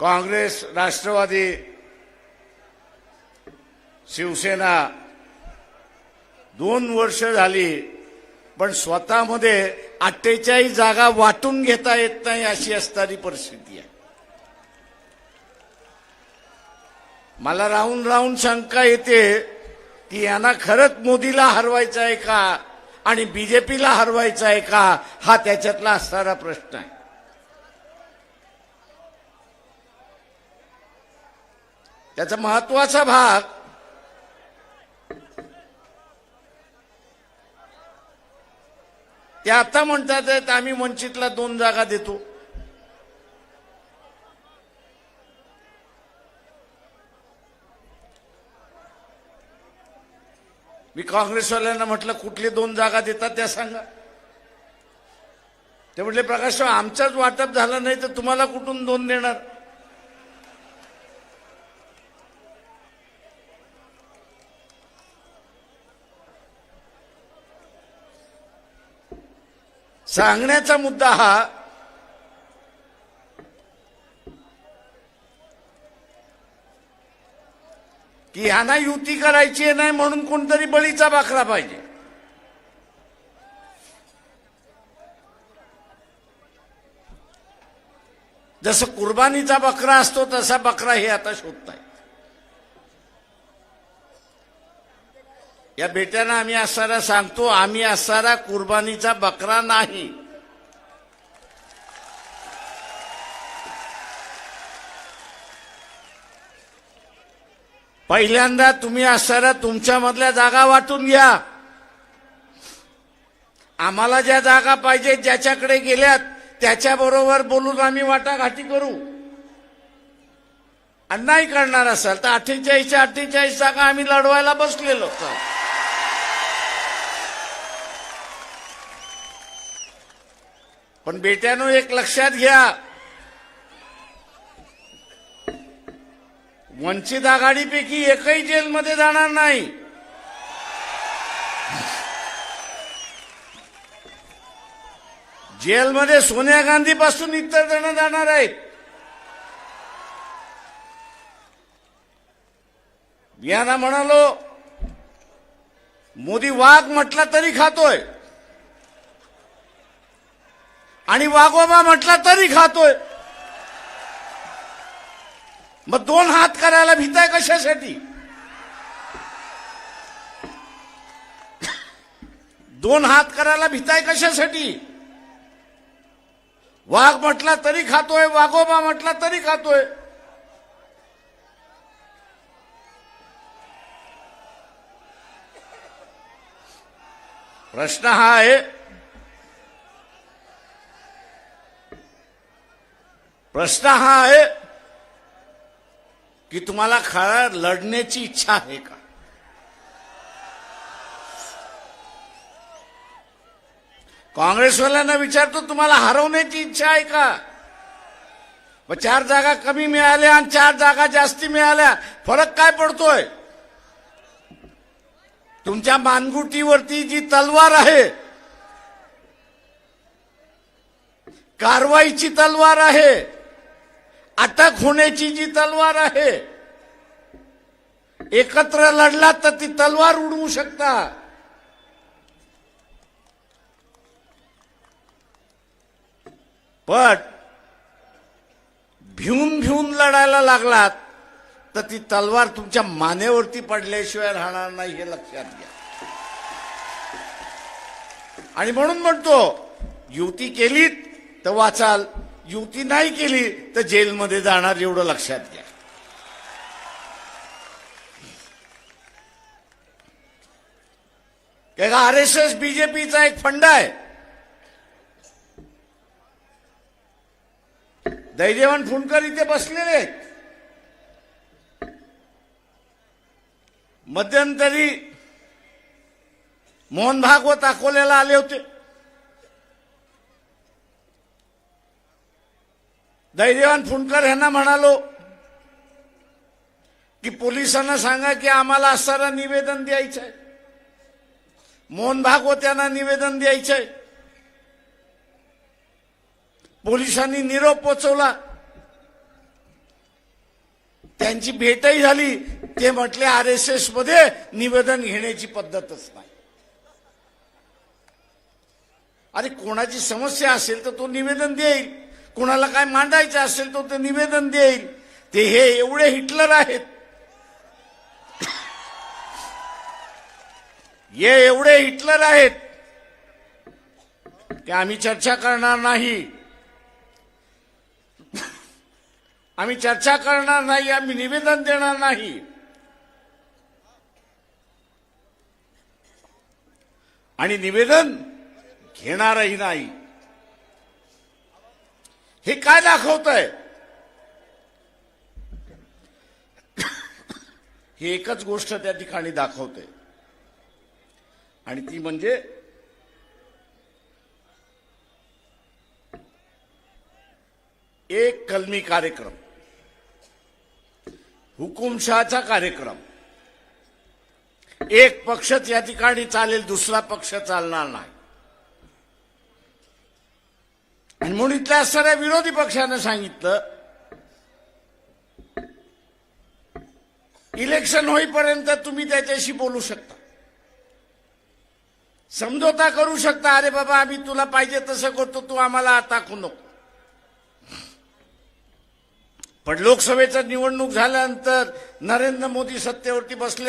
काँग्रेस राष्ट्रवादी शिवसेना दोन वर्ष झाली पण स्वतःमध्ये अठ्ठेचाळीस जागा वाटून घेता येत नाही अशी असणारी परिस्थिती आहे. मला राहून राहून शंका येते की यांना खरंच मोदीला हरवायचं आहे का आणि बीजेपीला हरवायचं आहे का हा त्याच्यातला असणारा प्रश्न आहे. त्याचा महत्त्वाचा भाग ते आता म्हणतात आहेत, आम्ही वंचितला दोन जागा देतो. मी काँग्रेसवाल्यांना म्हटलं कुठले दोन जागा देतात त्या सांगा. ते म्हटले प्रकाशराव आमचाच वाटप झालं नाही तर तुम्हाला कुठून दोन देणार? सांगण्याचा मुद्दा हा की ह्यांना युती करायची नाही म्हणून कोणतरी बळीचा बाकरा पाहिजे. जसं कुर्बानीचा बकरा असतो तसा बकरा हे आता शोधताय या बेट्यांना आम्ही असणारा सांगतो आम्ही असणारा कुर्बानीचा बकरा नाही. पहिल्यांदा तुम्ही असणारा तुमच्यामधल्या जागा वाटून घ्या. आम्हाला ज्या जागा पाहिजे ज्याच्याकडे गेल्यात त्याच्याबरोबर बोलून आम्ही वाटाघाटी करू. आणि नाही करणार असाल तर अठ्ठेचाळीसच्या अठ्ठेचाळीस जागा आम्ही लढवायला बसलेलो. पण बेट्यानो एक लक्षात घ्या. वंचित आघाडीपैकी एकही जेलमध्ये जाणार नाही. जेलमध्ये सोनिया गांधी पासून इतर जण जाणार आहेत. यांना म्हणालो मोदी वाघ म्हटला तरी खातोय. आणि वाघोबा म्हटला तरी खातोय. मग दोन हात करायला भीताय कशासाठी? दोन हात करायला भीताय कशासाठी? वाघ म्हटला तरी खातोय. वाघोबा म्हटला तरी खातोय. प्रश्न हा आहे प्रश्न हा आहे की तुम्हाला खरा लढण्याची इच्छा आहे का? काँग्रेसवाल्यांना विचारतो तुम्हाला हरवण्याची इच्छा आहे का? व चार जागा कमी मिळाल्या आणि चार जागा जास्ती मिळाल्या. फरक काय पडतोय? तुमच्या मानगुटीवरती जी तलवार आहे कारवाईची तलवार आहे अटक होण्याची जी तलवार आहे एकत्र लढलात तर ती तलवार उडवू शकता. पण भिवून भिवून लढायला लागलात तर ती तलवार तुमच्या मानेवरती पडल्याशिवाय राहणार नाही हे लक्षात घ्या. आणि म्हणून म्हणतो युती केलीत तर वाचाल. युती नाही केली तर जेलमध्ये जाणार एवढं लक्षात घ्या. का आर एस एस बीजेपीचा एक फंड आहे? दैदेवान फुंडकर इथे बसलेले आहेत. मध्यंतरी मोहन भागवत अकोल्याला आले होते. दैदेवान फुंडकर यांना म्हणालो की पोलिसांना सांगा की आम्हाला असणारा निवेदन द्यायचं आहे मोहन भागवत यांना निवेदन द्यायचं आहे पोलिसांनी निरोप पोचवला. त्यांची भेटही झाली. ते म्हटले आर एस एसमध्ये निवेदन घेण्याची पद्धतच नाही. अरे कोणाची समस्या असेल तर तो निवेदन देईल. कोणाला काय मांडायचं असेल तो ते निवेदन देईल. ते हे एवढे हिटलर आहेत. हे एवढे हिटलर आहेत. ते आम्ही चर्चा करणार नाही. आम्ही चर्चा करणार नाही आम्ही निवेदन देणार नाही. आणि निवेदन घेणारही नाही. हे काय दाखवत आहे ही एकच गोष्ट त्या ठिकाणी दाखवते. आणि ती म्हणजे एक कलमी कार्यक्रम. हुकुमशहाचा कार्यक्रम. एक पक्षच या ठिकाणी चालेल दुसरा पक्ष चालणार नाही. आणि म्हणून इथल्या असणाऱ्या विरोधी पक्षानं सांगितलं इलेक्शन होईपर्यंत तुम्ही त्याच्याशी बोलू शकता. समझोता करू शकता अरे बाबा आम्ही तुला पाहिजे तसं करतो तू आम्हाला टाकू नको. पण लोकसभेचं निवडणूक झाल्यानंतर नरेंद्र मोदी सत्तेवरती बसल्या